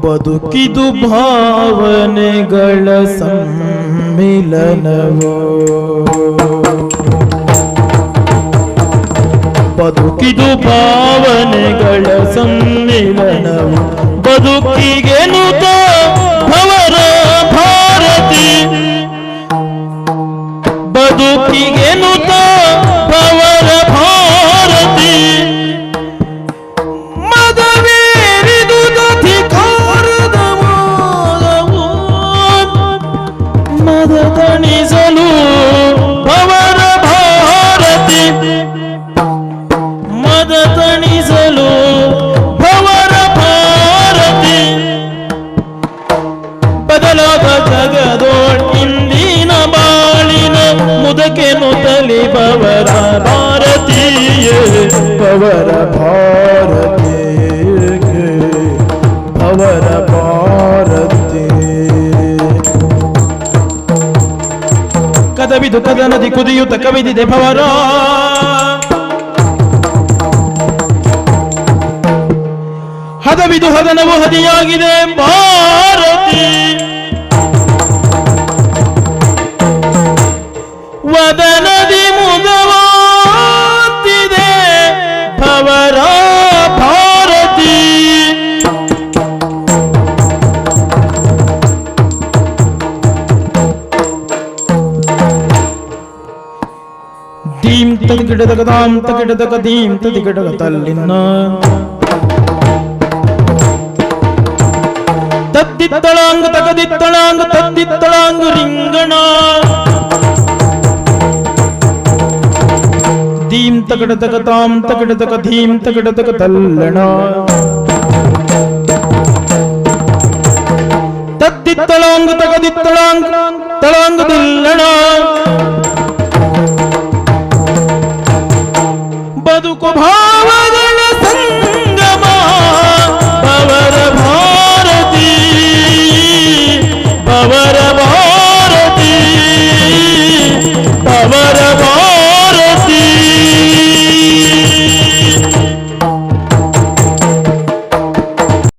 ಬದುಕಿದು ಭಾವನೆಗಳ ಸಮ್ಮಿಲನವು? ಬದುಕಿದು ಭಾವನೆಗಳ ಸಮ್ಮಿಲನವು? ಬದುಕಿಗೆ ಮದ ತಣಿಸಲು ಪವರ ಭಾರತಿ. ಮದ ತಣಿಸಲು ಭವರ ಭಾರತಿ. ಬದಲಾದ ಜಗದೋಳ್ ಇಂದಿನ ಬಾಳಿನ ಮುದಕೆ ನುತಲಿ ಪವರ ಭಾರತೀಯ, ಪವರ ಭಾರತೀಯೇ. ಕದವಿದು ದುಃಖದ ನದಿ ಕುದಿಯುತ್ತ ಕವಿದಿದೆ ಭವರ. ಹದವಿದು ಹದನವು ಹದಿಯಾಗಿದೆ ಭಾರತಿ. ദീം തകിടതക ദാം തകിടതക ദീം തകിടക തല്ലിന്ന് തത്തിത്തളാങ്ക് തകതിത്തളാങ്ക് തത്തിത്തളാങ്ക് റിംഗണ ദീം തകിടതക ദാം തകിടതക ദീം തകിടതക തല്ലണ തത്തിത്തളാങ്ക് തകതിത്തളാങ്ക് തളാംഗ ദിൽ